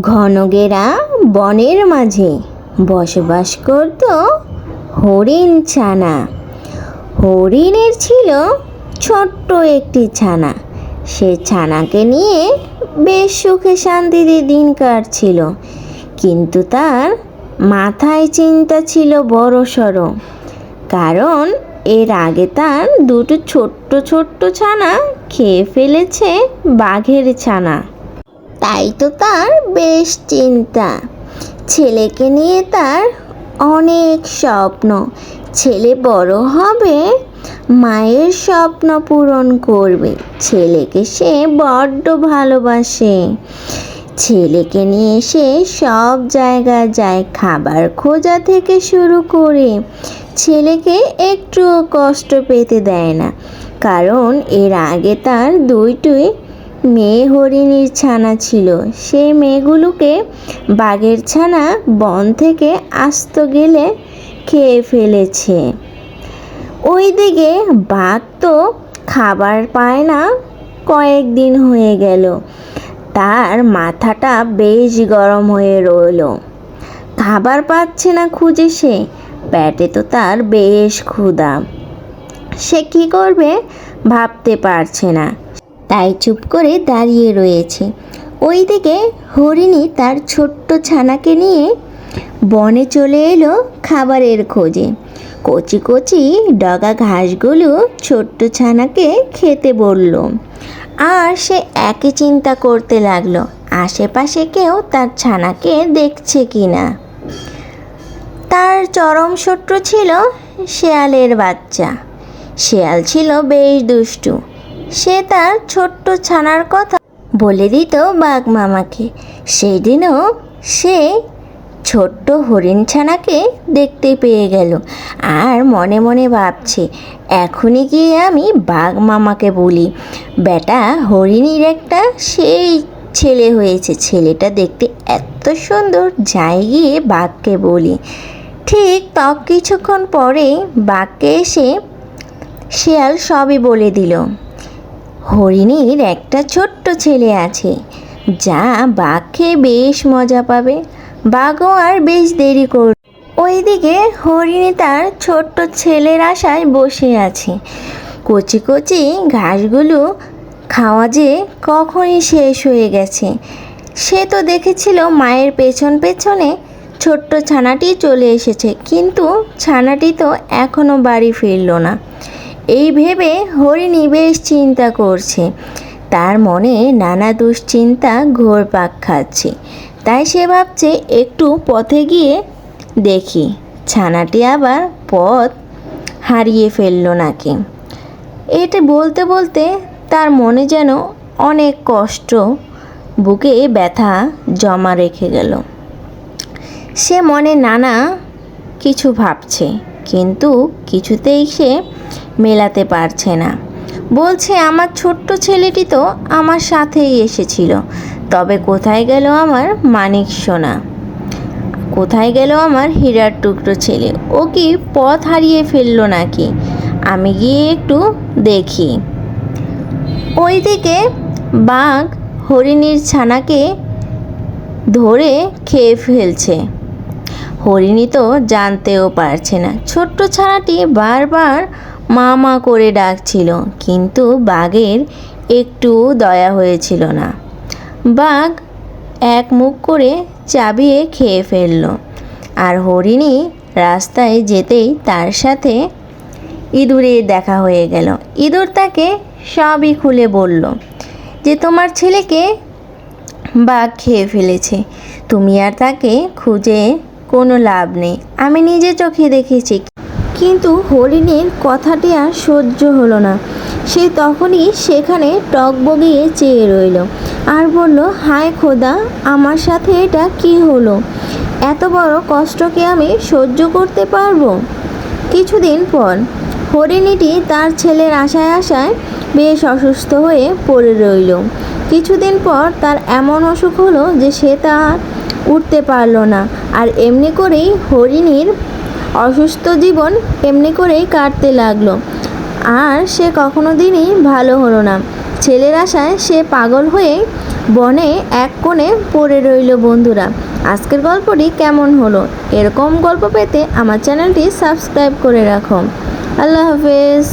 ঘনগেরা বনের মাঝে বসবাস করত হরিণ ছানা। হরিণের ছিল ছোট্ট একটি ছানা। সে ছানাকে নিয়ে বেশ সুখে শান্তিতে দিন কাটছিল। কিন্তু তার মাথায় চিন্তা ছিল বড় সড়ো। কারণ এর আগে তার দুটো ছোট্ট ছোট্ট ছানা খেয়ে ফেলেছে বাঘের ছানা। তাই তো তার বেশ চিন্তা। ছেলেকে নিয়ে তার অনেক স্বপ্ন। ছেলে বড় হবে, মায়ের স্বপ্ন পূরণ করবে। ছেলেকে সে বড্ড ভালোবাসে। ছেলেকে নিয়ে সে সব জায়গায় যায়, খাবার খোঁজা থেকে শুরু করে ছেলেকে একটুও কষ্ট পেতে দেয় না। কারণ এর আগে তার দুইটুই মেয়ে হরিণীর ছানা ছিল। সেই মেয়েগুলোকে বাঘের ছানা বন থেকে আস্ত গেলে খেয়ে ফেলেছে। ওইদিকে বাঘ তো খাবার পায় না কয়েকদিন হয়ে গেল। তার মাথাটা বেশ গরম হয়ে রইল। খাবার পাচ্ছে না খুঁজে সে, পেটে তো তার বেশ ক্ষুধা। সে কি করবে ভাবতে পারছে না। তাই চুপ করে দাঁড়িয়ে রয়েছে। ওইদিকে হরিণী তার ছোট্ট ছানাকে নিয়ে বনে চলে এলো খাবারের খোঁজে। কচি কচি ডগা ঘাসগুলো ছোট্ট ছানাকে খেতে বলল। আর সে একই চিন্তা করতে লাগল, আশেপাশে কেউ তার ছানাকে দেখছে কি না তার চরম শত্রু ছিল শেয়ালের বাচ্চা। শেয়াল ছিল বেশ দুষ্টু সে তার ছোট্ট ছানার কথা বলে দিত বাঘ মামাকে। সেই দিনও সে ছোট্ট হরিণ ছানাকে দেখতে পেয়ে গেল আর মনে মনে ভাবছে, এখনই গিয়ে আমি বাঘ মামাকে বলি। বেটা, হরিণীর একটা সেই ছেলে হয়েছে। ছেলেটা দেখতে এত সুন্দর, যাই গিয়ে বাঘকে বলি। ঠিক তক কিছুক্ষণ পরে বাঘকে এসে শেয়াল সবই বলে দিল। হরিণীর একটা ছোট্ট ছেলে আছে, যা বাঘ খেয়ে বেশ মজা পাবে। বাঘও আর বেশ দেরি কর ওইদিকে হরিণী তার ছোট্ট ছেলের আশায় বসে আছে। কচি কচি ঘাসগুলো খাওয়া যে কখনই শেষ হয়ে গেছে। সে তো দেখেছিল মায়ের পেছন পেছনে ছোট্ট ছানাটি চলে এসেছে, কিন্তু ছানাটি তো এখনও বাড়ি ফিরল না। এই ভেবে হরিণী বেশ চিন্তা করছে। তার মনে নানা দুশ্চিন্তা ঘোরপাক খাচ্ছে। তাই সে ভাবছে একটু পথে গিয়ে দেখি। ছানাটি আবার পথ হারিয়ে ফেলল নাকি। এটা বলতে বলতে তার মনে যেন অনেক কষ্ট, বুকে ব্যথা জমা রেখে গেল। সে মনে নানা কিছু ভাবছে, কিন্তু কিছুতেই সে মেলাতে পারছে না। বলছে, আমার ছোট্ট ছেলেটি তো আমার সাথেই এসেছিল। তবে কোথায় গেল আমার মানিক সোনা? কোথায় গেল আমার হীরার টুকরো ছেলে? ও কি পথ হারিয়ে ফেলল নাকি? আমি গিয়ে একটু দেখি। ওইদিকে বাঘ হরিণীর ছানাকে ধরে খেয়ে ফেলছে। হরিণী তো জানতেও পারছে না। ছোট্ট ছানাটি বারবার মা মা করে ডাকছিল, কিন্তু বাঘের একটু দয়া হয়েছিল না। বাঘ এক মুখ করে চাবিয়ে খেয়ে ফেলল, আর হরিণী রাস্তায় যেতেই তার সাথে ইঁদুরের দেখা হয়ে গেল। ইঁদুর তাকে সবই খুলে বলল যে, তোমার ছেলেকে বাঘ খেয়ে ফেলেছে। তুমি আর তাকে খুঁজে কোনো লাভ নেই। আমি নিজে চোখে দেখেছি কিন্তু হরিণীর কথাটি আর সহ্য হলো না। সে তখনই সেখানে টক বগিয়ে চেয়ে রইল। আর বলল, হায় খোদা, আমার সাথে এটা কি হলো? এত বড় কষ্টকে আমি সহ্য করতে পারব? কিছুদিন পর হরিণীটি তার ছেলের আশায় আশায় বেশ অসুস্থ হয়ে পড়ে রইল। কিছুদিন পর তার এমন অসুখ হলো যে সে তা উঠতে পারল না। আর এমনি করেই হরিণীর অসুস্থ জীবন এমনি করেই কাটতে লাগল। আর সে কখনো দিনই ভালো হলো না। ছেলের আশায় সে পাগল হয়ে বনে এক কোণে পড়ে রইল বন্ধুরা। আজকের গল্পটি কেমন হলো? এরকম গল্প পেতে আমার চ্যানেলটি সাবস্ক্রাইব করে রাখো। আল্লাহ হাফেজ।